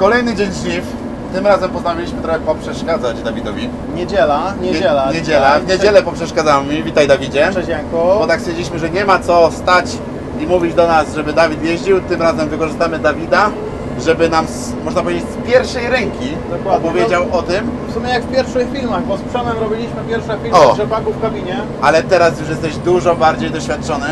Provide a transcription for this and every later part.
Kolejny dzień żniw. Tym razem postanowiliśmy trochę poprzeszkadzać Dawidowi. Niedziela, niedziela. Nie, niedziela. W niedzielę poprzeszkadzamy mi. Witaj Dawidzie. Cześć Janku. Bo tak stwierdziliśmy, że nie ma co stać i mówić do nas, żeby Dawid jeździł. Tym razem wykorzystamy Dawida, żeby nam, z, można powiedzieć, z pierwszej ręki Dokładnie. opowiedział o tym. W sumie jak w pierwszych filmach, bo z Przemem robiliśmy pierwsze filmy O. rzepaku w kabinie. Ale teraz już jesteś dużo bardziej doświadczony.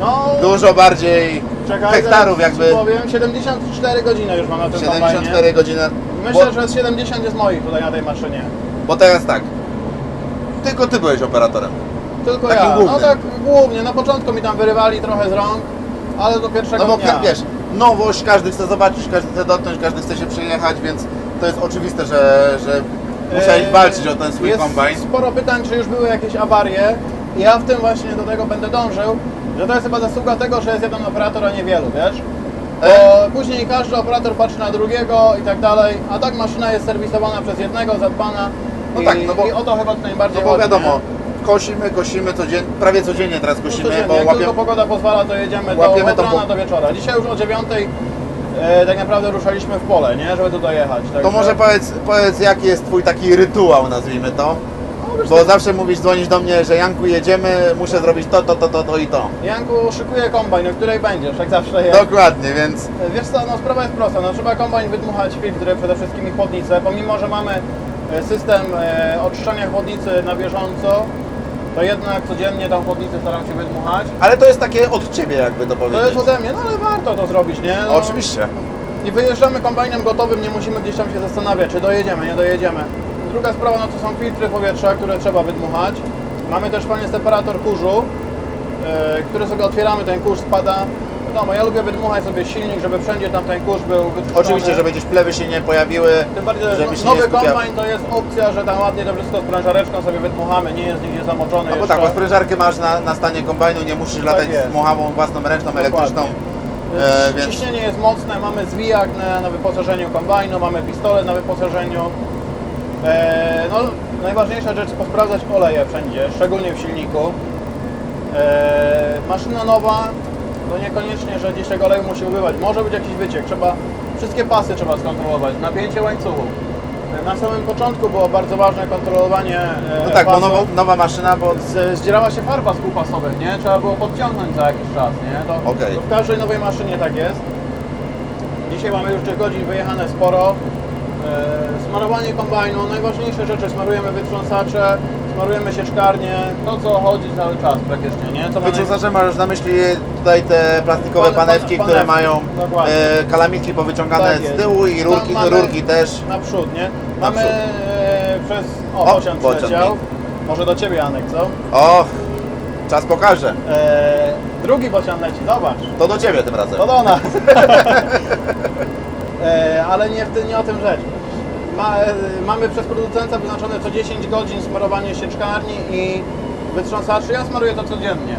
No, Dużo bardziej czekaj, hektarów zaraz ci jakby. powiem, 74 godziny już mam na tym 74 kombajnie. godziny. Myślę, bo, że z 70 jest moich tutaj na tej maszynie. bo teraz tak. Tylko ty byłeś operatorem. Tylko Takim ja. głównym. No tak głównie, na początku mi tam wyrywali trochę z rąk, ale do pierwszego No bo dnia. wiesz, nowość, każdy chce zobaczyć, każdy chce dotknąć, każdy chce się przejechać, więc to jest oczywiste, że, że musiałeś Eee, walczyć o ten swój jest kombajn. sporo pytań, czy już były jakieś awarie. Ja w tym właśnie do tego będę dążył, że to jest chyba zasługa tego, że jest jeden operator, a nie wielu, wiesz? Bo Eee. później każdy operator patrzy na drugiego i tak dalej, a tak maszyna jest serwisowana przez jednego, zadbana No i, tak, no bo- i o to chyba najbardziej No bo chodzi, wiadomo, nie? kosimy, kosimy codziennie, prawie codziennie teraz No kosimy, codziennie, bo jak łapiemy, tylko pogoda pozwala, to jedziemy łapiemy do, to od rana po- do wieczora. Dzisiaj już o dziewiątej e, tak naprawdę ruszaliśmy w pole, nie? Żeby tu dojechać. to także- może powiedz, powiedz jaki jest twój taki rytuał, nazwijmy to. Bo zawsze mówisz, dzwonisz do mnie, że Janku jedziemy, muszę zrobić to, to, to, to, to i to. Janku, szykuję kombajn, o której będziesz, jak zawsze jest. Dokładnie, więc Wiesz co, no sprawa jest prosta, no trzeba kombajn wydmuchać filtry, przede wszystkim i chłodnicę, pomimo, że mamy e, system e, oczyszczania chłodnicy na bieżąco, to jednak codziennie tą chłodnicę staram się wydmuchać. ale to jest takie od ciebie jakby to To powiedzieć. jest ode mnie, no ale warto to zrobić, nie? No, Oczywiście. I wyjeżdżamy kombajnem gotowym, nie musimy gdzieś tam się zastanawiać, czy dojedziemy, nie dojedziemy. Druga sprawa, no to są filtry powietrza, które trzeba wydmuchać. Mamy też fajny separator kurzu, e, który sobie otwieramy, ten kurz spada. Wiadomo, ja lubię wydmuchać sobie silnik, żeby wszędzie tam ten kurz był wyczyszczony. Oczywiście, żeby gdzieś plewy się nie pojawiły, Tym bardziej, że żeby się nowy nie kombajn to jest opcja, że tam ładnie to wszystko sprężareczką sobie wydmuchamy, nie jest nigdzie zamoczony No bo jeszcze. tak, bo sprężarkę masz na, na stanie kombajnu, nie musisz latać jest. z muchawą własną ręczną, elektryczną. Dokładnie. E, więc Ciśnienie jest mocne, mamy zwijak na, na wyposażeniu kombajnu, mamy pistolet na wyposażeniu. E, no, najważniejsza rzecz, posprawdzać oleje wszędzie, szczególnie w silniku. E, maszyna nowa, to niekoniecznie, że gdzieś tego oleju musi ubywać. Może być jakiś wyciek, trzeba, wszystkie pasy trzeba skontrolować, napięcie łańcuchu. E, Na samym początku było bardzo ważne kontrolowanie no tak, bo pasów. nowa, nowa maszyna, bo zdzierała się farba z kół pasowych, nie? Trzeba było podciągnąć za jakiś czas, nie? To, Okej. to w każdej nowej maszynie tak jest. Dzisiaj mamy już tych godzin wyjechane sporo. E, smarowanie kombajnu, najważniejsze rzeczy, smarujemy wytrząsacze, smarujemy sieczkarnię, to co chodzi cały czas praktycznie, nie? Co wytrząsacze masz na myśli tutaj te plastikowe Pan- pan- panewki, które mają dokładnie. e, kalamiki powyciągane Tak z tyłu i rurki, rurki też. naprzód, nie? Mamy Naprzód. e, przez... O, O, bocian bocian przyleciał. mi. Może do Ciebie, Janek, co? Och, czas pokaże. E, drugi bocian leci, zobacz. To do ciebie tym razem. To do nas. e, ale nie, nie o tym rzecz. Ma, mamy przez producenta wyznaczone co 10 godzin smarowanie sieczkarni i wytrząsaczy. Ja smaruję to codziennie.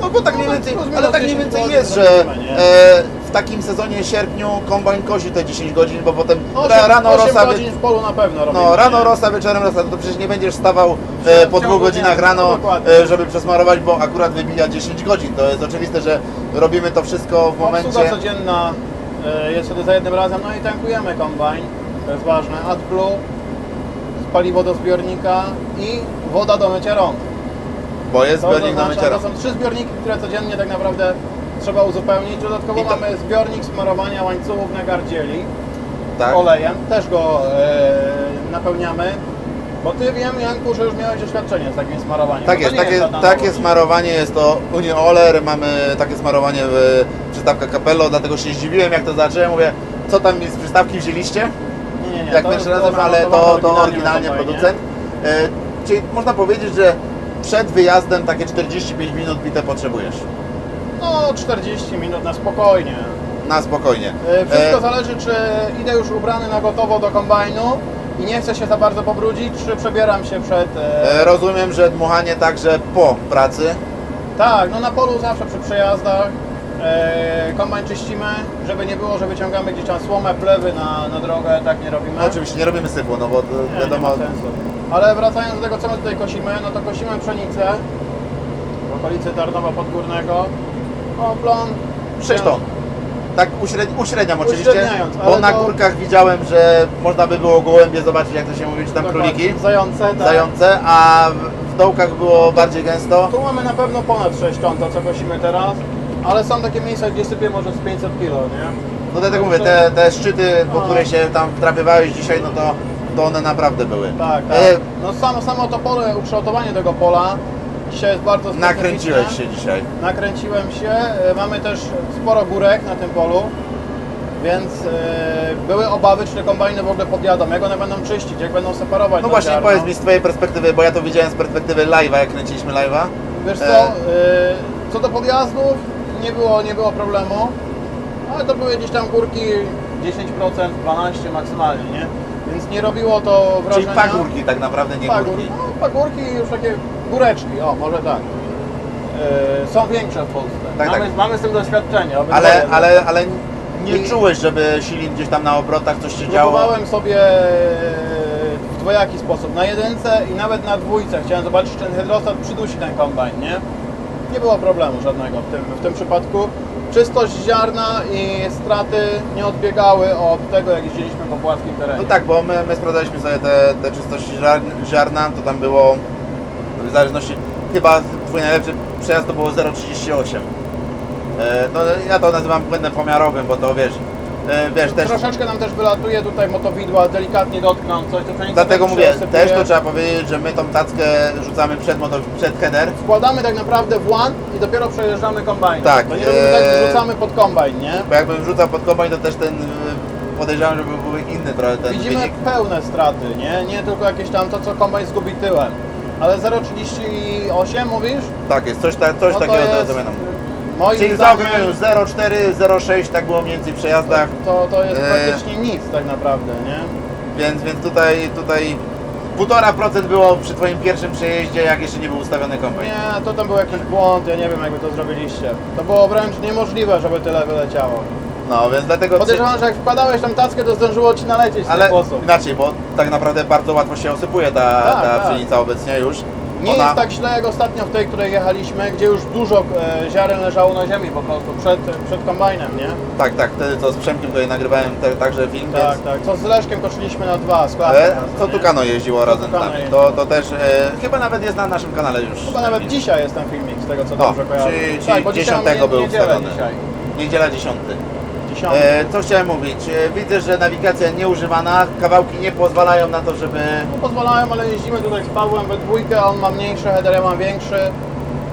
No bo tak No mniej więcej, ale tak mniej 10 więcej jest, że e, w takim sezonie sierpniu kombajn kosi te 10 godzin, bo potem ra, 8, rano 8 rosa, godzin w polu na pewno robimy. no, rano nie? rosa, wieczorem rosa, to przecież nie będziesz stawał e, po ciągu dwóch dnia, godzinach rano, dokładnie. e, żeby przesmarować, bo akurat wybija 10 godzin. To jest oczywiste, że robimy to wszystko w momencie... Obsługa codzienna e, jest wtedy za jednym razem, no i tankujemy kombajn, to jest ważne. AdBlue, paliwo do zbiornika i woda do mycia rąk. Bo jest To, zbiornik na zaznacza, mycie to rąk. są trzy zbiorniki, które codziennie tak naprawdę trzeba uzupełnić. Dodatkowo to- mamy zbiornik smarowania łańcuchów na gardzieli Tak. olejem, też go e, napełniamy. Bo ty wiem, Janku, że już miałeś doświadczenie z takim smarowaniem. Tak to jest, takie, żadna takie smarowanie jest to Unioler, mamy takie smarowanie w przystawka Capello, dlatego się zdziwiłem jak to zacząłem, mówię, co tam z przystawki wzięliście? Nie, jak to pierwszy razem, ale to, to na oryginalnie producent. E, czyli można powiedzieć, że przed wyjazdem takie 45 minut bite potrzebujesz. No, 40 minut na spokojnie. Na spokojnie. E, Wszystko E, zależy, czy idę już ubrany na gotowo do kombajnu i nie chcę się za bardzo pobrudzić, czy przebieram się przed... E... e, rozumiem, że dmuchanie także po pracy. Tak, no na polu zawsze przy przejazdach kombajn czyścimy, żeby nie było, że wyciągamy gdzieś tam słomę, plewy na, na drogę, tak nie robimy. No, oczywiście nie robimy sypu, no bo to Nie, wiadomo, nie ma sensu. Ale wracając do tego, co my tutaj kosimy, no to kosimy pszenicę w okolicy Tarnowa Podgórnego. O, plon 6 ton. Tak uśredni, uśredniam oczywiście, bo na to- górkach widziałem, że można by było gołębie zobaczyć, jak to się mówi, czy tam Dokładnie. króliki, Zające, tak. zające, a w- w dołkach było bardziej gęsto. Tu mamy na pewno ponad 6 ton, to co kosimy teraz, ale są takie miejsca, gdzie sypie może z 500 kg, nie? No dlatego mówię, te, te szczyty, po które się tam wtrapywałeś dzisiaj, no to, to one naprawdę były. Tak, tak. E, No samo, samo to pole, ukształtowanie tego pola dzisiaj jest bardzo nakręciłeś specyficzne. się dzisiaj. Nakręciłem się. E, Mamy też sporo górek na tym polu, więc e, były obawy, czy te kombajny w ogóle podjadą, jak one będą czyścić, jak będą separować No właśnie, ziarno. powiedz mi z Twojej perspektywy, bo ja to widziałem z perspektywy live'a, jak kręciliśmy live'a. Wiesz co, E. e, co do podjazdów, nie było, nie było problemu, ale to były gdzieś tam górki 10%, 12% maksymalnie, nie? Więc nie robiło to Czyli wrażenia. pagórki tak naprawdę, nie Pagór, górki. no, pagórki już takie góreczki, o może tak. E, są większe w Polsce. Tak, mamy, tak. mamy z tym doświadczenie. Ale, ale, ale nie I- czułeś, żeby silnik gdzieś tam na obrotach coś się działo? Próbowałem sobie w dwojaki sposób. Na jedynce i nawet na dwójce. Chciałem zobaczyć, czy ten hydrostat przydusi ten kombajn, nie? Nie było problemu żadnego w tym, w tym przypadku. Czystość ziarna i straty nie odbiegały od tego, jak jeździliśmy po płaskim terenie. No tak, bo my, my sprawdzaliśmy sobie te, te czystości ziar- ziarna, to tam było w zależności, chyba twój najlepszy przejazd to było 0,38. E, no, ja to nazywam błędem pomiarowym, bo to wiesz, e, wiesz też, Troszeczkę nam też wylatuje tutaj motowidła, delikatnie dotknąć coś, to pszenica dlatego mówię, też to trzeba powiedzieć, że my tą tackę rzucamy przed, motor, przed header, Wkładamy tak naprawdę w łan i dopiero przejeżdżamy kombajn. Tak, To nie robimy tak, że rzucamy pod kombajn, nie? bo jakbym rzucał pod kombajn, to też ten, e, podejrzewam, żeby były inny trochę ten Widzimy wynik. pełne straty, nie? Nie tylko jakieś tam to, co kombajn zgubi tyłem. Ale 0,38 mówisz? Tak jest, coś, ta, coś No takiego to jest, pamiętam. Moim Czyli zdaniem zaokrągleniu 0,4, 0,6, tak było mniej więcej w przejazdach. to, to jest Eee. praktycznie nic tak naprawdę, nie? Więc, więc tutaj, tutaj 1,5% było przy Twoim pierwszym przejeździe, jak jeszcze nie był ustawiony kombajn. Nie, to tam był jakiś błąd, ja nie wiem jak wy to zrobiliście. To było wręcz niemożliwe, żeby tyle wyleciało. No, więc dlatego... Podejrzewam, że jak wkładałeś tam tackę, to zdążyło ci nalecieć w ten Ale sposób. inaczej, bo tak naprawdę bardzo łatwo się osypuje ta, Tak, ta tak. pszenica obecnie już. Nie Ona- jest tak źle jak ostatnio w tej, której jechaliśmy, gdzie już dużo e, ziaren leżało na ziemi po prostu, przed, przed kombajnem, nie? Tak, tak, wtedy co z Przemkiem tutaj nagrywałem te, także film, Tak, więc... tak. Co z Leszkiem koczyliśmy na dwa, z klasą. Ale to? Tukano jeździło To razem z Tucano nami. To, to też, e, chyba nawet jest na naszym kanale już. Chyba nawet dzisiaj jest ten filmik, z tego co dobrze kojarzę. czyli, czyli tak, bo dzisiaj 10 mamy był niedzielę wstawiony. dzisiaj. Niedziela 10. E, co chciałem mówić? E, widzę, że nawigacja nieużywana, kawałki nie pozwalają na to, żeby... No pozwalają, ale jeździmy tutaj z Pawłem we dwójkę, on ma mniejszy header, ja mam większy.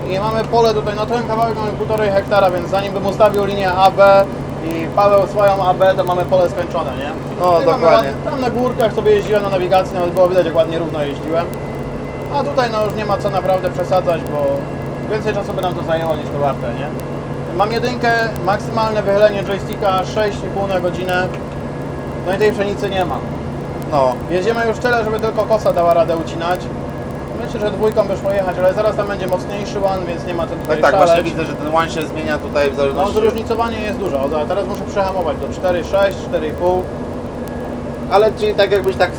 I mamy pole tutaj, no ten kawałek mamy półtorej hektara, więc zanim bym ustawił linię AB i Paweł swoją AB, to mamy pole skończone, nie? No, Tutaj mamy dokładnie. ładnie- Tam na górkach sobie jeździłem na nawigacji, nawet było widać jak ładnie równo jeździłem. A tutaj no już nie ma co naprawdę przesadzać, bo więcej czasu by nam to zajęło niż to warte, nie? Mam jedynkę, maksymalne wychylenie joysticka 6,5 na godzinę. No i tej pszenicy nie ma. No, Jedziemy już tyle, żeby tylko kosa dała radę ucinać. Myślę, że dwójką by szło jechać, ale zaraz tam będzie mocniejszy one, więc nie ma co tutaj tak, tak, szaleć. właśnie widzę, że ten one się zmienia tutaj w No zależności... zróżnicowanie jest dużo. O, Teraz muszę przehamować do 4,6, 4,5. Ale czyli tak jakbyś tak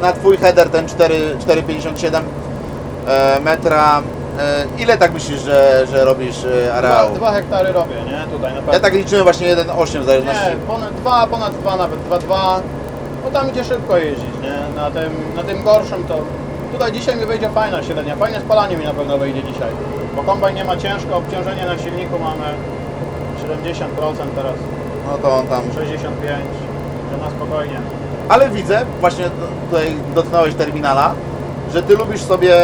na Twój header ten 4 4,57 e, metra, ile tak myślisz, że, że robisz e, Dwa, areału? dwa hektary robię, nie? Tutaj na pewno. Ja tak liczyłem właśnie 1,8 w zależności. Nie, ponad 2, ponad 2 nawet, 2,2. No tam idzie szybko jeździć, nie? Na tym, na tym gorszym to... Tutaj dzisiaj mi wyjdzie fajna średnia, fajne spalanie mi na pewno wyjdzie dzisiaj. Bo kombajn nie ma ciężko, obciążenie na silniku mamy 70% teraz, No to on tam... 65, że na spokojnie. Ale widzę, właśnie tutaj dotknąłeś terminala, że Ty lubisz sobie,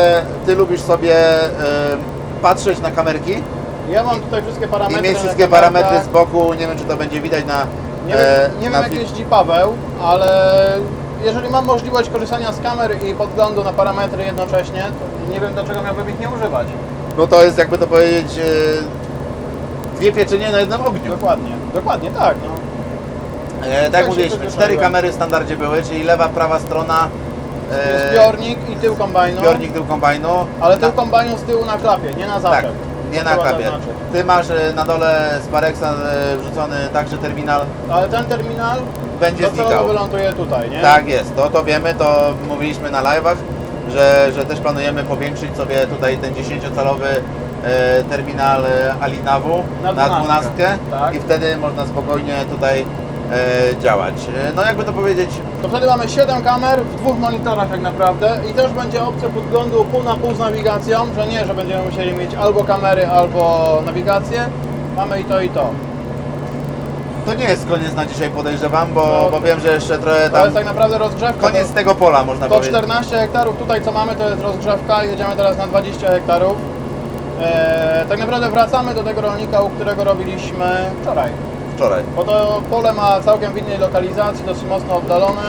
Ty lubisz sobie patrzeć na kamerki Ja mam tutaj wszystkie parametry i mieć na wszystkie kamerkach. parametry z boku. Nie wiem, czy to będzie widać na... Nie, e, wiem, nie na wiem jak fi- jeździ Paweł, ale jeżeli mam możliwość korzystania z kamer i podglądu na parametry jednocześnie, to nie wiem dlaczego miałbym ich nie używać. No to jest jakby to powiedzieć e, dwie pieczenie na jednym ogniu. Dokładnie, dokładnie tak. No. E, tak Tak jak się mówiliśmy, przyzwyczaiłem. cztery kamery w standardzie były, czyli lewa, prawa strona, e, Jest zbiornik i tył kombajnu, zbiornik tył kombajnu. ale tył kombajnu z tyłu na klapie, nie na Tak, zaczep. nie na trzeba klapie. zaznaczyć. Ty masz e, na dole z Parexa e, wrzucony także terminal, Ale ten terminal będzie docelowo znikał. wyląduje tutaj, nie? Tak jest, to, to wiemy, to mówiliśmy na live'ach, że, że też planujemy powiększyć sobie tutaj ten 10-calowy e, terminal e, Alinawu Na na dwunastkę. 12 Tak. i wtedy można spokojnie tutaj działać. E, No jakby to powiedzieć, To wtedy mamy 7 kamer w dwóch monitorach tak naprawdę i też będzie opcja podglądu pół na pół z nawigacją, że nie, że będziemy musieli mieć albo kamery, albo nawigację. Mamy i to i to. to nie jest koniec na dzisiaj podejrzewam, bo, No. bo wiem, że jeszcze trochę To tam jest tak naprawdę rozgrzewka. koniec tego pola można To powiedzieć. 14 hektarów tutaj co mamy to jest rozgrzewka, jedziemy teraz na 20 hektarów. Eee, tak naprawdę wracamy do tego rolnika, u którego robiliśmy wczoraj. Wczoraj. Bo to pole ma całkiem w innej lokalizacji, dosyć mocno oddalone,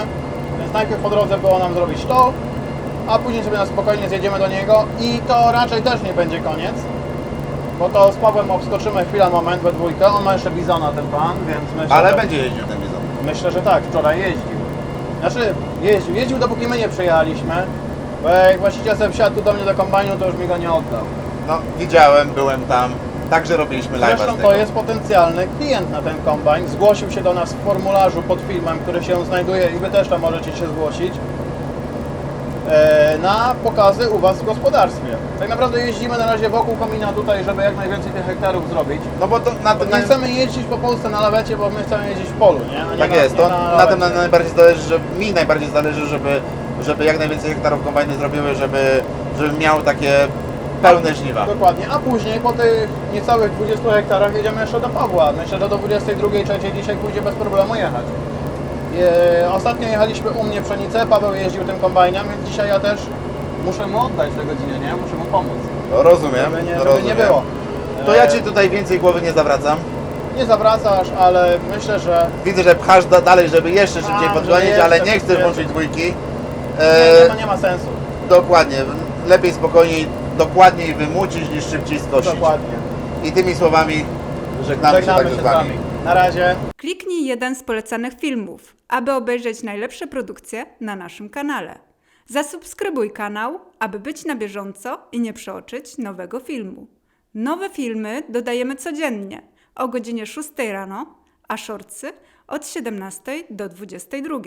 więc najpierw po drodze było nam zrobić to, a później sobie na spokojnie zjedziemy do niego i to raczej też nie będzie koniec, bo to z Pawłem obskoczymy chwilę, moment we dwójkę, on ma jeszcze bizona ten pan, więc myślę, Ale że, będzie jeździł ten bizon. myślę, że tak, wczoraj jeździł. Znaczy jeździł, jeździł dopóki my nie przyjechaliśmy, bo jak właściciel sobie wsiadł tu do mnie do kombajnu, to już mi go nie oddał. No widziałem, byłem tam, także robiliśmy live Zresztą to jest potencjalny klient na ten kombajn. Zgłosił się do nas w formularzu pod filmem, który się znajduje i Wy też tam możecie się zgłosić e, na pokazy u Was w gospodarstwie. Tak naprawdę jeździmy na razie wokół komina tutaj, żeby jak najwięcej tych hektarów zrobić. No bo to na Bo tym nie chcemy jeździć po Polsce na lawecie, bo my chcemy jeździć w polu, nie? Nie Tak na, jest, nie to na, tym lawecie. najbardziej zależy, że mi najbardziej zależy, żeby, żeby jak najwięcej hektarów kombajny zrobiły, żeby, żeby miał takie pełne żniwa. Dokładnie, a później po tych niecałych 20 hektarach jedziemy jeszcze do Pawła. Myślę, że do 22, 3 dzisiaj pójdzie bez problemu jechać. E, ostatnio jechaliśmy u mnie pszenicę, Paweł jeździł tym kombajnem, więc dzisiaj ja też muszę mu oddać te godziny, nie? Muszę mu pomóc. Rozumiem, Żeby nie, żeby rozumiem. nie było. To E, ja Ci tutaj więcej głowy nie zawracam. Nie zawracasz, ale myślę, że Widzę, że pchasz da, dalej, żeby jeszcze szybciej A, podgonić, ale nie chcesz włączyć dwójki. E, nie, nie ma sensu. dokładnie, lepiej spokojniej, dokładniej wymucić niż szybciej skosić. Dokładnie. I tymi słowami żegnamy, Żegnamy się się także z Wami. Na razie. Kliknij jeden z polecanych filmów, aby obejrzeć najlepsze produkcje na naszym kanale. Zasubskrybuj kanał, aby być na bieżąco i nie przeoczyć nowego filmu. Nowe filmy dodajemy codziennie o godzinie 6 rano, a shortsy od 17 do 22.